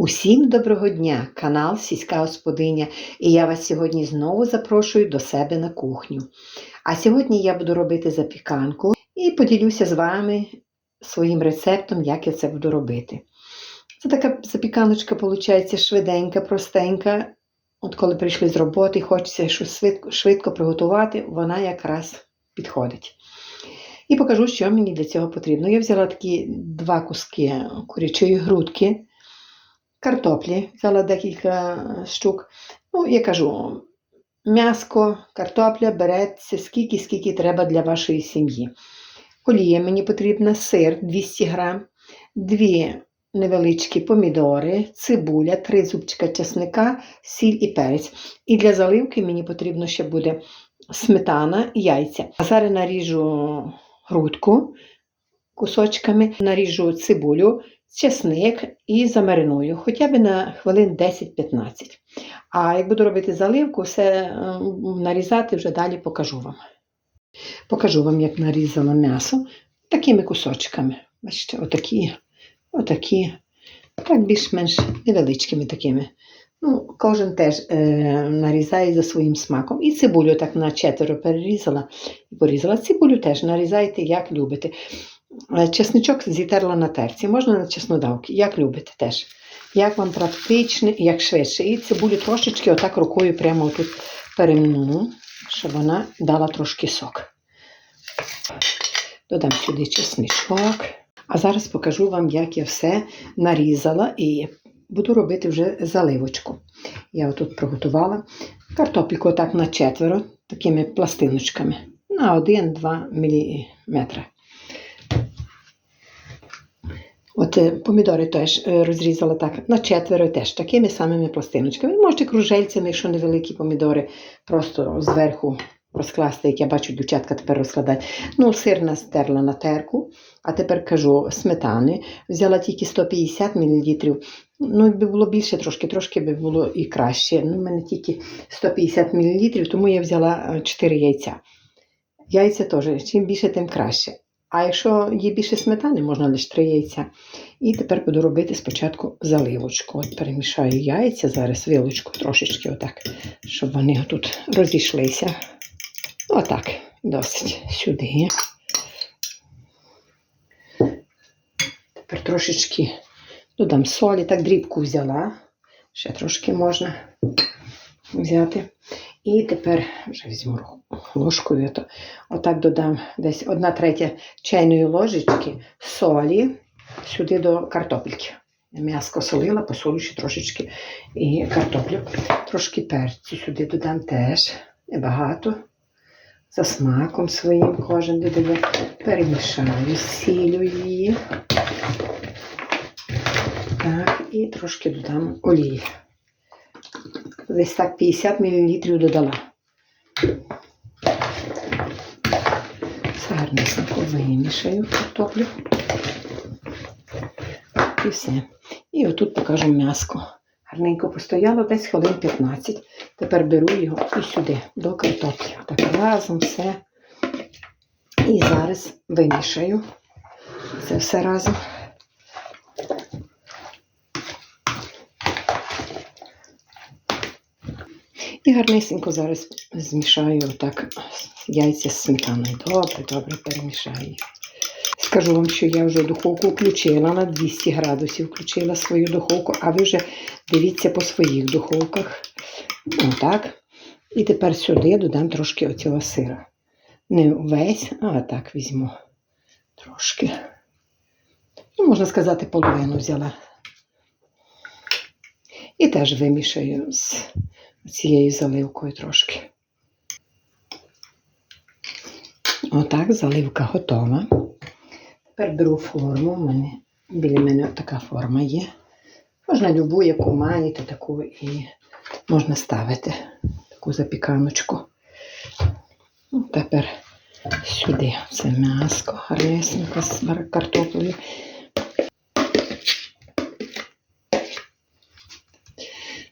Усім доброго дня, канал Сільська Господиня, і я вас сьогодні знову запрошую до себе на кухню. А сьогодні я буду робити запіканку і поділюся з вами своїм рецептом, як я це буду робити. Це така запіканочка, виходить, швиденька, простенька. От коли прийшли з роботи хочеться щось швидко, швидко приготувати, вона якраз підходить. І покажу, що мені для цього потрібно. Я взяла такі два куски курячої грудки картоплі, взяла декілька штук. Ну, я кажу, м'яско, картопля береться скільки, скільки треба для вашої сім'ї. Олія мені потрібна, сир 200 грам, дві невеличкі помідори, цибуля, три зубчика чесника, сіль і перець. І для заливки мені потрібно ще буде сметана і яйця. А зараз наріжу грудку кусочками, наріжу цибулю, чесник і замариную, хоча б на хвилин 10-15. А як буду робити заливку, все е, нарізати вже далі покажу вам. Покажу вам, як нарізала м'ясо такими кусочками. Бачите, отакі, отакі, так більш-менш невеличкими такими. Ну, Кожен теж е, нарізає за своїм смаком. І цибулю так на четверо перерізала і порізала. Цибулю теж нарізайте, як любите. Е, Чесничок зітерла на терці, можна на чеснодавки, як любите теж. Як вам практично, як швидше. І цибулю трошечки отак рукою прямо тут перемну, щоб вона дала трошки сок. Додам сюди чесничок. А зараз покажу вам, як я все нарізала і буду робити вже заливочку. Я отут приготувала картопельку отак на четверо, такими пластиночками на 1-2 мм. От е, помідори теж е, розрізала так на четверо теж такими самими пластиночками. Можете кружельцями, якщо невеликі помідори, просто зверху розкласти, як я бачу, дівчатка тепер розкладають. Ну, сир настерла на терку, а тепер кажу сметани. Взяла тільки 150 мл. Ну, якби було більше, трошки, трошки би було і краще. Ну, в мене тільки 150 мл, тому я взяла 4 яйця. Яйця теж, чим більше, тим краще. А якщо є більше сметани, можна лише 3 яйця. І тепер буду робити спочатку заливочку. От перемішаю яйця, зараз вилочку трошечки, отак, щоб вони тут розійшлися. Отак, досить сюди. Тепер трошечки додам солі, так дрібку взяла. Ще трошки можна взяти. І тепер вже візьму ложкою. Отак додам десь одна третя чайної ложечки солі сюди до картопельки. М'яско солила, посолю ще трошечки і картоплю. Трошки перцю сюди додам теж. Небагато. За смаком своїм кожен додає. Перемішаю, сілю її. Так, і трошки додам олії. Десь так 50 мл додала. Все гарненько вимішаю картоплю. І все. І отут покажу м'яско. Гарненько постояло десь хвилин 15. Тепер беру його і сюди, до картоплі. Так разом все. І зараз вимішаю це все разом. І гарнесенько зараз змішаю так яйця з сметаною. Добре, добре перемішаю. Скажу вам, що я вже духовку включила на 200 градусів, включила свою духовку, а ви вже дивіться по своїх духовках. Отак. І тепер сюди додам трошки оцього сира. Не весь, а так візьму трошки. Ну, Можна сказати, половину взяла. І теж вимішаю з цією заливкою трошки. Отак, заливка готова. Тепер беру форму. У мене, біля мене така форма є. Можна любу, яку маєте, таку і можна ставити таку запіканочку. Ну, Тепер сюди це м'яско, гарнесенько з картоплею.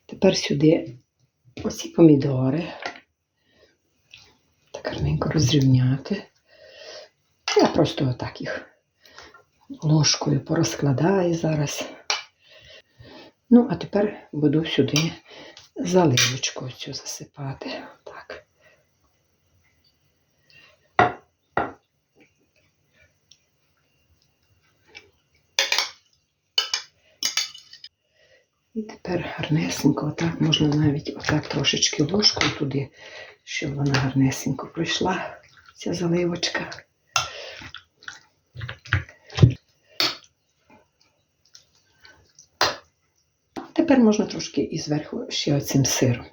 Тепер сюди оці помідори. Так гарненько розрівняти. Я просто отак їх ложкою порозкладаю зараз. Ну, а тепер буду сюди заливочку цю засипати. Так. І тепер гарнесенько, отак можна навіть отак трошечки ложкою туди, щоб вона гарнесенько пройшла, ця заливочка. Тепер можна трошки і зверху ще оцим сиром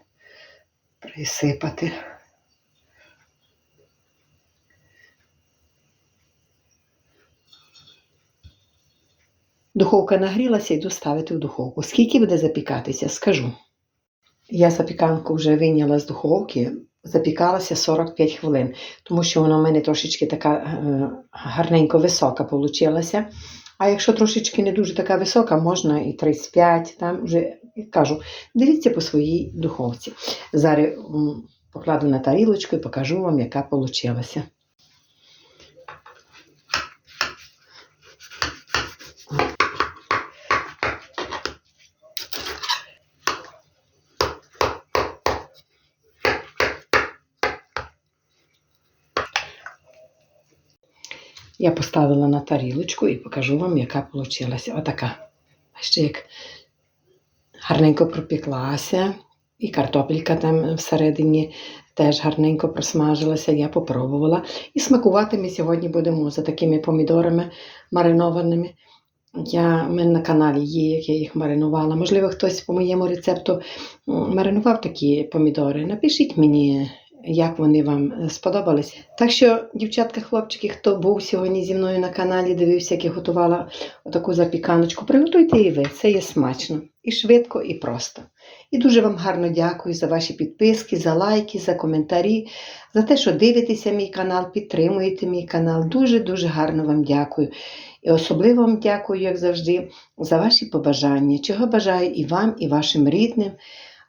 присипати. Духовка нагрілася, йду ставити в духовку. Скільки буде запікатися, скажу. Я запіканку вже вийняла з духовки, запікалася 45 хвилин, тому що вона в мене трошечки така е, гарненько висока получилася. А якщо трошечки не дуже така висока, можна і 35, там вже кажу, дивіться по своїй духовці. Зараз покладу на тарілочку і покажу вам, яка получилася. Я поставила на тарілочку і покажу вам, яка вийшла. Отака. Бачите, як гарненько пропіклася, і картопелька там всередині теж гарненько просмажилася. Я попробувала. І смакувати ми сьогодні будемо за такими помідорами маринованими. Я, в мене на каналі є, як я їх маринувала. Можливо, хтось по моєму рецепту маринував такі помідори. Напишіть мені, як вони вам е, сподобались. Так що, дівчатка, хлопчики, хто був сьогодні зі мною на каналі, дивився, як я готувала таку запіканочку, приготуйте і ви. Це є смачно. І швидко, і просто. І дуже вам гарно дякую за ваші підписки, за лайки, за коментарі, за те, що дивитеся мій канал, підтримуєте мій канал. Дуже-дуже гарно вам дякую. І особливо вам дякую, як завжди, за ваші побажання, чого бажаю і вам, і вашим рідним.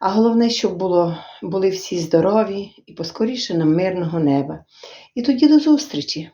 А головне, щоб було, були всі здорові і поскоріше нам мирного неба. І тоді до зустрічі!